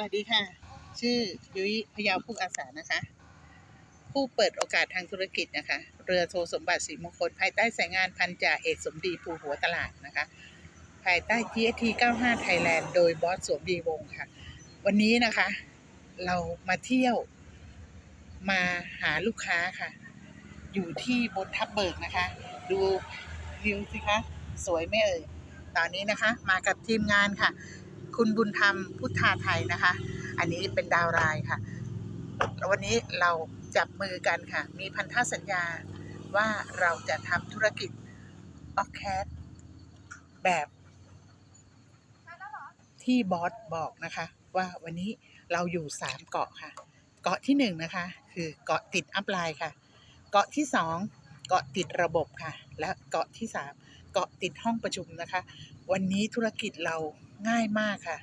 วัสดีค่ะ ชื่อยุ้ยพยาวผู้อาสานะคะ ผู้เปิดโอกาสทางธุรกิจนะคะ เรือโทสมบัติศรีมงคล ภายใต้สายงานพันจ่าเอกสมดีภูหัวตลาดนะคะ ภายใต้ GST 95 Thailand โดยบอสสวมดีวงค่ะ วันนี้นะคะ เรามาเที่ยว มาหาลูกค้าค่ะ อยู่ที่บนทับเบิกนะคะ ดูวิวสิคะ สวยไม่เอ่ย ตอนนี้นะคะ มากับทีมงานค่ะ คุณบุญธรรมพุทธาไทยนะคะ อันนี้เป็นดาวรายค่ะ วันนี้เราจับมือกันค่ะ มีพันธสัญญาว่าเราจะทำธุรกิจออกแคสแบบที่บอสบอกนะคะ ว่าวันนี้เราอยู่สามเกาะค่ะ เกาะที่หนึ่งนะคะ คือเกาะติดอัพไลน์ค่ะ เกาะที่สองเกาะติดระบบค่ะ และเกาะที่สามเกาะติดห้องประชุมนะคะ วันนี้ธุรกิจเรา ง่ายมากค่ะ